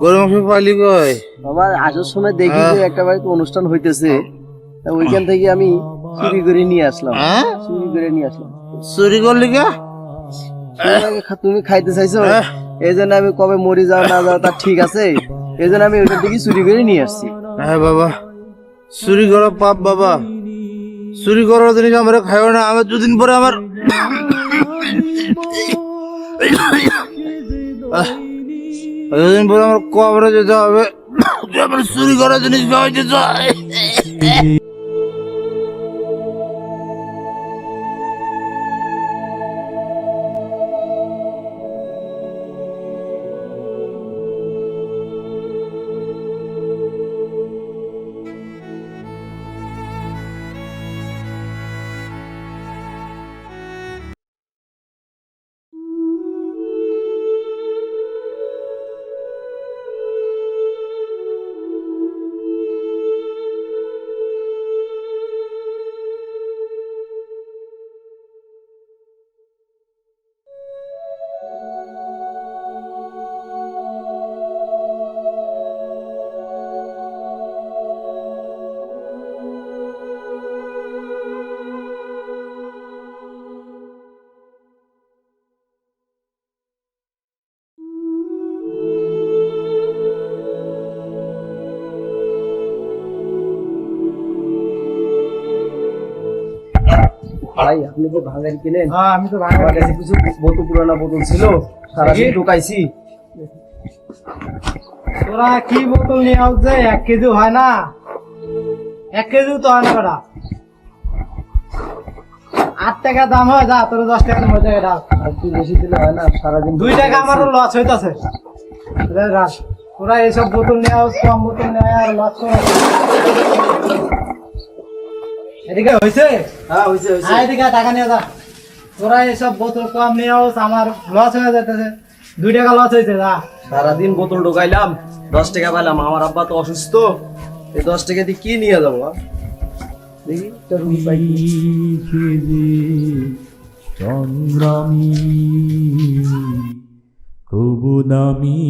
গরু মাংস পাইলি কই? বাবা আসার সময় দেখি যে একটা বাড়িতে অনুষ্ঠান হইতেছে। ওইখান থেকে আমি চুরি করে নিয়ে আসলাম। হ্যাঁ? চুরি করে নিয়ে আসলাম। চুরি করলি কা? তুমি খাইতে চাইছো? হ্যাঁ। এই জন্য আমি কবে মরি যাও না যাও তা ঠিক আছে। এই জন্য আমি ওইখান থেকে চুরি করে নিয়ে আসছি। হ্যাঁ বাবা। চুরি করা পাপ বাবা। চুরি করার জিনিস আমরা খাইও না। আমার দুদিন পরে আমার দুদিন পরে আমার কবরে যেতে হবে। আমার চুরি করা জিনিস খাওয়াইতে চাই ভাই আপনি যে ভাঙারি কিনেন হ্যাঁ আমি তো আমার কাছে কিছু বোতল পুরানা বোতল ছিল সারাদিন ঢুকাইছি। তোরা কি বোতল নিয়ে আসছে এক কেজি হয় না। এক কেজি তো হয় না বেটা। আট টাকা দাম হয় যা তোর দশ টাকা মধ্যে ডাল আর কি বেশি দিলে হয় না সারাদিন দুই টাকা আমারও লস হইতাছে। তোরা এইসব বোতল নিয়ে আস কম বোতল নিয়ে আর লস করে এদিকে হয়েছে হ্যাঁ হয়েছে হয়েছে হ্যাঁ এদিকে টাকা নিয়ে যা। তোরা এইসব বোতল কম নিয়ে আস আমার লস হয়ে যেতেছে দুই টাকা লস হয়েছে যা। সারাদিন বোতল ঢোকাইলাম দশ টাকা পাইলাম। আমার আব্বা তো অসুস্থ। এই দশ টাকা দিয়ে কি নিয়ে যাব? দেখি? সংগ্রামী খুব দামি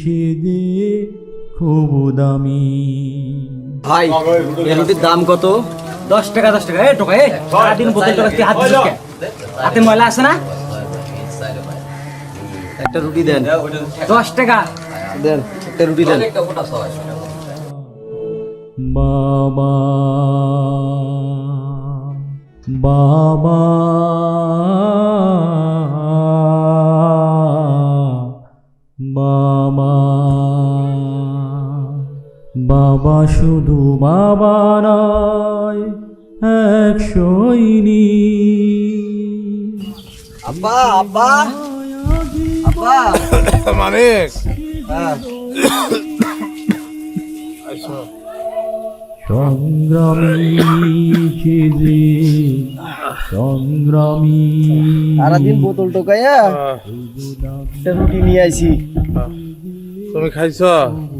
সে খুব দামি। ভাই এই রুটির দাম কত? দশ টাকা দশ টাকা। এ টোকা এ, সারাদিন বোতল টোকা হাত দিছিস হাতে ময়লা আছে না? একটা রুটি দেন। দশ টাকা। দেন, একটা রুটি দেন। বাবা বাবা আব্বা আব্বা মানিক। হ্যাঁ। সংগ্রামী। সেজে সংগ্রামী সারাদিন বোতল টোকাইয়া একটা রুটি নিয়ে আইছি। তুমি খাইছ?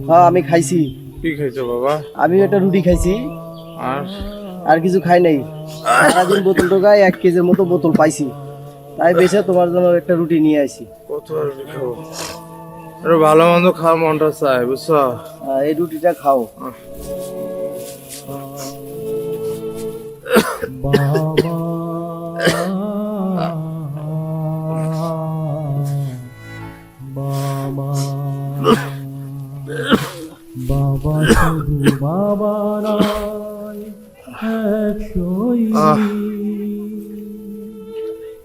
হ্যাঁ আমি খাইছি। কি খাইছো বাবা? আমি একটা রুটি খাইছি। আর? আর কিছু খাই নাই। সারাদিন বোতল টোকায় এক কেজির মতো বোতল পাইছি। তাই বেছে তোমার জন্য একটা রুটি নিয়ে আসি কত আর রুটি খাব? আরে ভালো মন্দ খাওয়ার মনটা চাই বুঝছ? এই রুটিটা খাও।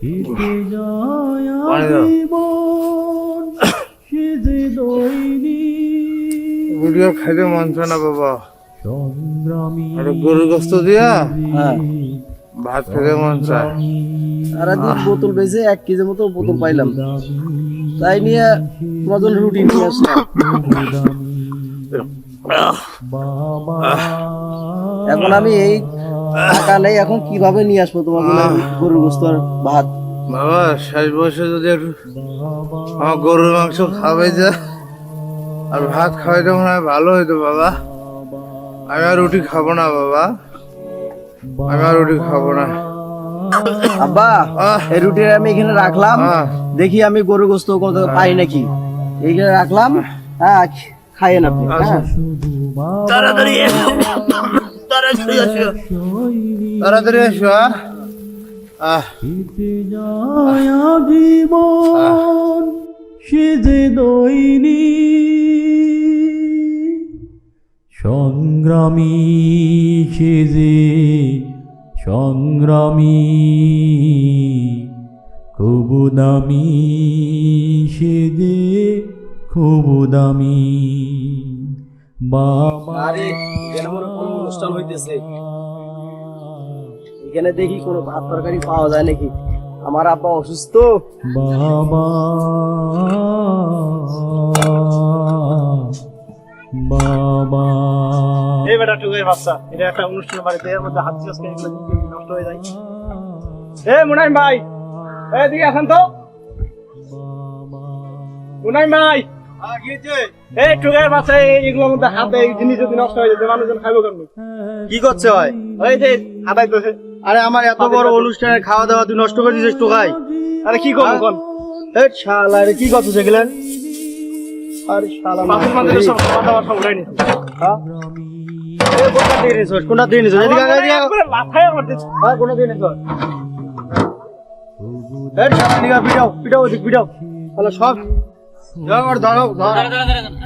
হেঁটে যায় জীবন সে যে রুটি খাইতে মন না বাবা। সংগ্রামী আর গরুর গোস্ত দিয়া? হ্যাঁ। ভাত খেতে মন চায়। সারাদিন বোতল বেছে এক কেজির মতো বোতল পাইলাম। তাই নিয়ে জন্য রুটি নিয়ে আসলাম। এখন আমি এই টাকা নেই এখন কীভাবে নিয়ে আসব তোমার জন্য গরুর গোস্ত আর ভাত। বাবা শেষ বয়সে যদি একটু আমার গরুর মাংস খাবে যা আর ভাত খাওয়াইতে মনে হয় ভালো হইতো বাবা। আমি আর রুটি খাব না বাবা। আমি আর রুটি খাব না। আব্বা আহ। এই রুটিটা আমি এখানে রাখলাম। দেখি আমি গরু গোস্ত কোথাও পাই নাকি। এইখানে রাখলাম। হ্যাঁ খাইয়েন আপনি আচ্ছা। তাড়াতাড়ি এসো। তাড়াতাড়ি এসো তাড়াতাড়ি এসো? আহ। জীবন সে যে দৈনি সংগ্রামী সে যে সংগ্রামী খুব দামি সে যে খুব দামি। আরে মনে অনুষ্ঠান হইতেছে। এখানে দেখি কোনো ভাত তরকারি পাওয়া যায় নাকি? আমার আব্বা অসুস্থ। বাবা। বাবা। এই বেটা টুকের বাচ্চা এটা একটা অনুষ্ঠান বাড়িতে এর মধ্যে হাত এগুলো যদি নষ্ট হয়ে যায়। এ মুনাইম ভাই এদিকে আসেন তো। মুনাইম ভাই এই টুকের বাচ্চা এই মধ্যে হাতে এই জিনিস যদি নষ্ট হয়ে যায় মানুষজন খাইবো কেমনি? কি করছে ভাই? ওই যে হাতাই তো আরে আমার এত বড় অনুষ্ঠানের খাওয়া দাওয়া তুই নষ্ট করে দিছিস টোকাই। আরে কি করব কোন এই শালা রে কি করছিস এগুলা? আরে শালা মাছের মাঝে সব খাওয়া দাওয়া সব উড়াই নিচ্ছে হ্যাঁ? কোনটা দিয়ে নিছিস কোনটা দিয়ে নিছিস এদিকে এদিকে মাথায় আমার দিচ্ছে। হ্যাঁ কোনটা দিয়ে নিছিস এই শালা নিগা পিটাও পিটাও পিটাও। তাহলে সব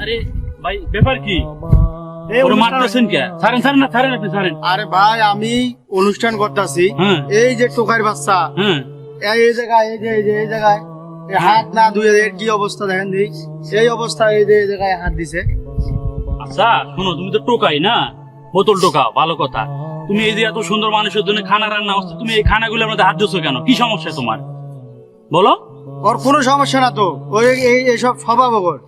আরে ভাই ব্যাপার কি? আরে ভাই আমি অনুষ্ঠান করতেছি। হ্যাঁ। এই যে টোকার বাচ্চা। হ্যাঁ। এই এই জায়গায় এই যে এই যে এই জায়গায় হাত না ধুয়ে এর কি অবস্থা দেখেন দিই এই অবস্থা এই যে এই জায়গায় হাত দিছে। আচ্ছা শোনো তুমি তো টোকাই না? বোতল টোকা ভালো কথা। তুমি এই যে এত সুন্দর মানুষের জন্য খানা রান্না হচ্ছে তুমি এই খানাগুলোর মধ্যে হাত দিচ্ছ কেন? কি সমস্যা তোমার? বলো। ওর কোনো সমস্যা না তো। ওই এই এইসব স্বভাব ওর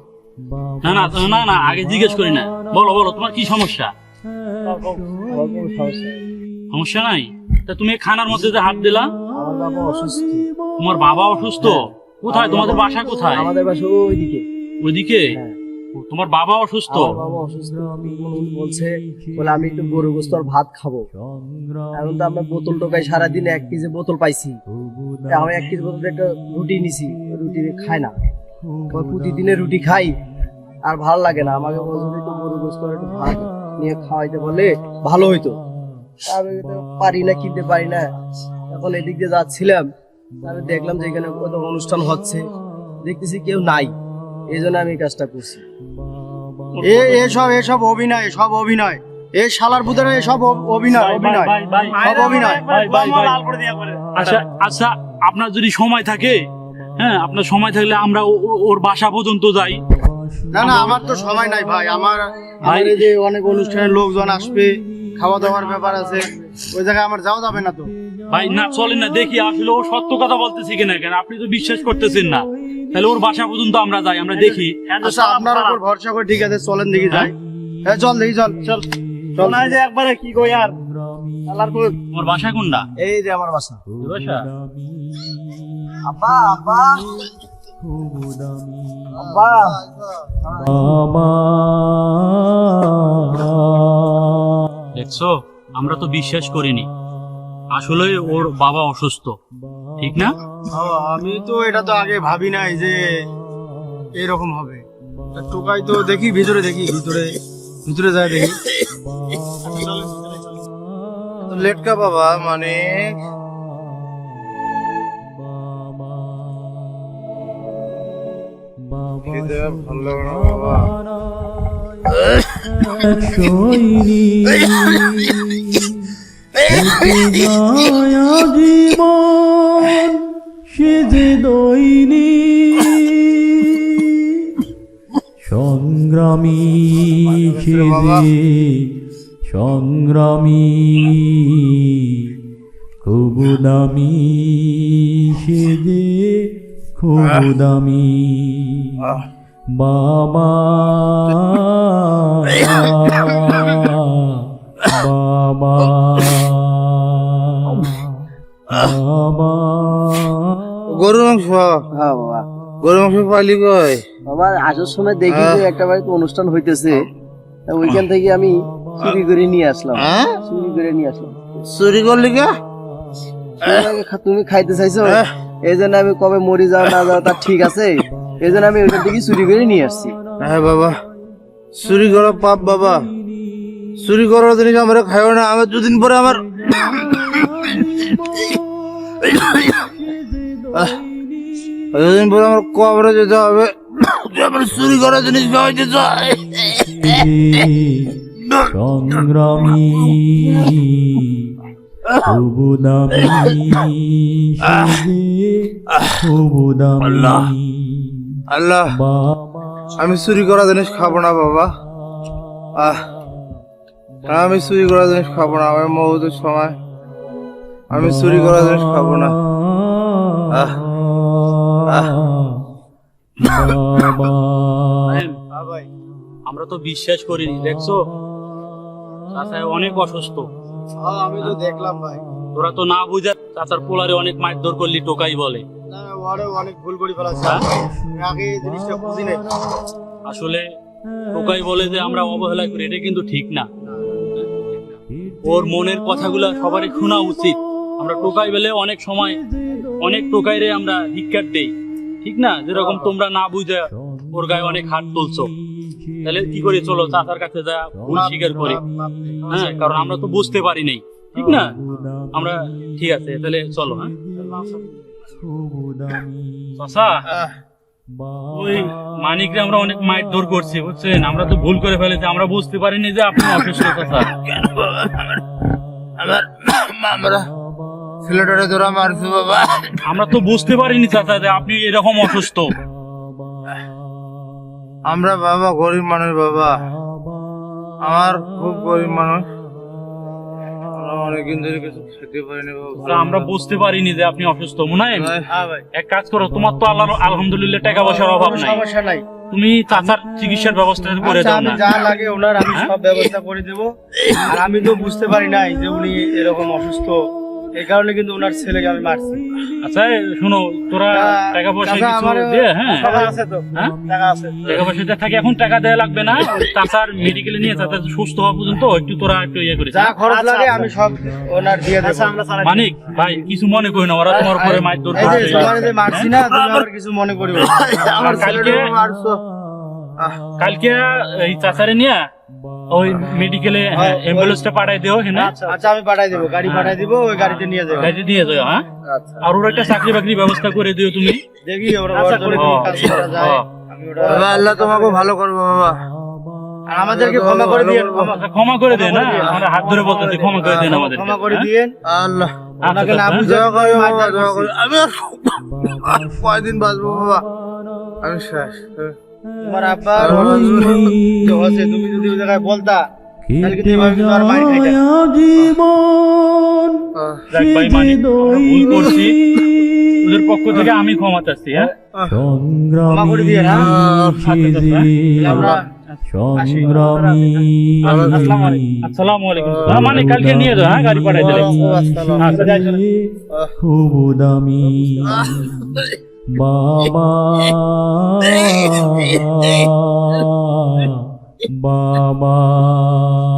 না না না না আগে জিজ্ঞেস করি না। বলো বলো তোমার কি সমস্যা? সমস্যা নাই? তা তুমি খানার মধ্যে যে হাত দিলা আমার বাবা অসুস্থ তোমার বাবা অসুস্থ। কোথায়? তোমাদের বাসা কোথায়? আমাদের বাসা ওইদিকে। ওইদিকে? হ্যাঁ। তোমার বাবা অসুস্থ? বাবা অসুস্থ বলছে, বলে আমি একটু গরু গোস্ত ভাত খাব। এখন তো আমরা বোতল টোকাই সারাদিন এক কেজি বোতল পাইছি। আমি এক কেজি বোতল একটা রুটি নিছি, রুটি খাই না। প্রতিদিনে রুটি খাই, আর ভালো লাগে না। আমাকে বলছে একটু গরু গোস্ত একটু ভাত নিয়ে খাওয়াইতে বলে ভালো হইতো। আমি পারি না, কিনতে পারি না। এখন এদিক দিয়ে যাচ্ছিলাম আমি দেখলাম যে এখানে কত অনুষ্ঠান হচ্ছে। দেখতেছি কেউ নাই। এই জন্য আমি কাজটা করছি। এ এসব এসব অভিনয় সব অভিনয়। এই শালার অভিনয় অভিনয়। সব অভিনয়। আচ্ছা আচ্ছা আপনার যদি সময় থাকে হ্যাঁ আপনার সময় থাকলে আমরা ওর বাসা পর্যন্ত যাই। না না আমার তো সময় নাই ভাই। আমার ভাই। আমার যে অনেক অনুষ্ঠানের লোকজন আসবে খাওয়া দাওয়ার ব্যাপার আছে ওই জায়গায় আমার যাওয়া যাবে না তো। ভাই না চলেন না দেখি আসলে ও সত্য কথা বলতেছে কিনা কেন? আপনি তো বিশ্বাস করতেছেন না। তাহলে ওর বাসা পর্যন্ত আমরা যাই আমরা দেখি। আচ্ছা আপনার উপর ভরসা করে ঠিক আছে চলেন দেখি যাই। হ্যাঁ। চল দেখি চল চল। চল না যে একবারে কি কই আর। আল্লাহর বাসা কোনটা? এই যে আমার বাসা। বাসা? আব্বা আব্বা। আব্বা। দেখছ আমরা তো বিশ্বাস করিনি। আসলে ওর বাবা অসুস্থ। ঠিক না? আমি তো এটা তো আগে ভাবি নাই যে এরকম হবে। তা টোকাই তো দেখি ভিতরে দেখি ভিতরে ভিতরে যায় দেখি। লেটকা বাবা মানে ভালো লাগে না বাবা। জীবন সে যে দৈনি সংগ্রামী সে যে সংগ্রামী খুব দামি সে যে খুব দামি বাবা। বাবা। গরুর মাংস হ্যাঁ বাবা। গরুর মাংস পাইলি কই? বাবা আসার সময় দেখি যে একটা বাড়িতে অনুষ্ঠান হইতেছে। ওইখান থেকে আমি চুরি করে নিয়ে আসলাম। হ্যাঁ? চুরি করে নিয়ে আসলাম। চুরি করলি কা? তুমি খাইতে চাইছো? হ্যাঁ। এই জন্য আমি কবে মরি যাও না যাও তা ঠিক আছে। এই জন্য আমি ওইখান থেকে চুরি করে নিয়ে আসছি। হ্যাঁ বাবা। চুরি করা পাপ বাবা। চুরি করার জিনিস আমরা খাইও না। আমার দুদিন পরে আমার দুদিন পরে আমার কবরে যেতে হবে। আমার চুরি করা জিনিস খাওয়াইতে চাই সংগ্রামী আল্লাহ আমি চুরি করা জিনিস খাব না বাবা। আহ আমি চুরি করা জিনিস খাব না আমার মৌতের সময়। আমি চুরি করা জিনিস খাব না। আহ আমরা তো বিশ্বাস করিনি দেখছ? চাচা অনেক অসুস্থ। হ্যাঁ আমি তো দেখলাম ভাই। তোরা তো না বুঝা চাচার পোলারে অনেক মারধর করলি টোকাই বলে। অনেক ভুল করে ফেলাছে। হ্যাঁ? আগে জিনিসটা বুঝি নাই। আসলে টোকাই বলে যে আমরা অবহেলা করি এটা কিন্তু ঠিক না। ওর মনের কথাগুলো সবারই শোনা উচিত। আমরা টোকাই বলে অনেক সময় অনেক টোকাইরে আমরা ধিক্কার দেই। ঠিক না? যেরকম তোমরা না বুঝে ওর গায়ে অনেক হাত তুলছো। তাহলে কি করি? চলো চাচার কাছে যা ভুল স্বীকার করি। হ্যাঁ কারণ আমরা তো বুঝতে পারি নাই। ঠিক না? আমরা ঠিক আছে, তাহলে চলো হ্যাঁ? চাচা, ওই মানিকরে আমরা অনেক মারধর করছি, বুঝছেন? আমরা তো ভুল করে ফেলেছি, আমরা বুঝতে পারিনি যে আপনি অসুস্থ আমার আমরা ছেলেটারে মারছো বাবা। আমরা তো বুঝতে পারিনি চাচা যে আপনি এরকম অসুস্থ। আমরা বাবা গরিব মানুষ বাবা। আমার খুব গরিব মানুষ। আমরা অনেকদিন ধরে কিছু খেতে পারিনি বাবা। আমরা বুঝতে পারিনি যে আপনি অসুস্থ। মনে হয় হ্যাঁ এক কাজ করো তোমার তো আল্লাহ আলহামদুলিল্লাহ টাকা পয়সার অভাব নাই। সমস্যা নাই। তুমি চাচার চিকিৎসার ব্যবস্থা করে আচ্ছা, দাও না। যা লাগে ওনার আমি সব ব্যবস্থা করে দেব। আর আমি তো বুঝতে পারি নাই যে উনি এরকম অসুস্থ। এই কারণে কিন্তু ওনার ছেলেকে আমি মারছি। আচ্ছা শোনো তোরা টাকা পয়সা কিছু আমার- দিয়ে হ্যাঁ? টাকা আছে তো। হ্যাঁ? টাকা আছে। টাকা পয়সা যা থাকে এখন টাকা দেওয়া লাগবে না। চাচার মেডিকেলে নিয়ে চাচা সুস্থ হওয়া পর্যন্ত একটু তোরা একটু ইয়ে করিস। যা খরচ লাগে আমি সব ওনার দিয়ে দেবো। আমরা মানিক ভাই কিছু মনে করি না ওরা তোমার উপরে মাইর দৌড় এই যে করছে তোমার যে মারছি না তুমি আমার কিছু মনে করিও আমার কালকে- মারছো কালকে এই চাচারে নিয়ে ওই মেডিকেলে অ্যাম্বুলেন্সটা পাঠাই দিও হ্যাঁ আচ্ছা আমি পাঠাই দেবো গাড়ি পাঠাই দিব ওই গাড়িতে নিয়ে যাব গাড়ি দিয়ে যাও হ্যাঁ? আর ওর একটা চাকরি বাকরি ব্যবস্থা করে দিও তুমি। দেখি ওরা ওর কাজ করা যায়। আমি ওটা বাবা আল্লাহ তোমাকে ভালো করব বাবা। আমাদেরকে ক্ষমা করে দিয়েন ক্ষমা আচ্ছা, করে দেন না আমরা হাত ধরে বলতেছি ক্ষমা করে দেন আমাদের ক্ষমা করে দিয়েন। আল্লাহ। আপনাকে না বুঝে দোয়া দোয়া আমি আর আর কয়দিন বাঁচবো বাবা? আমি শেষ। তোমার আব্বা হচ্ছে তুমি যদি ওই জায়গায় বলতা ওদের পক্ষ থেকে আমি ক্ষমা চাচ্ছি হ্যাঁ? ক্ষমা করে দিয়ে না আমরা হ্যাঁ মানে কালকে নিয়ে যাও হ্যাঁ? গাড়ি পাঠাই দিলে আচ্ছা। খুব দামি। বাবা বাবা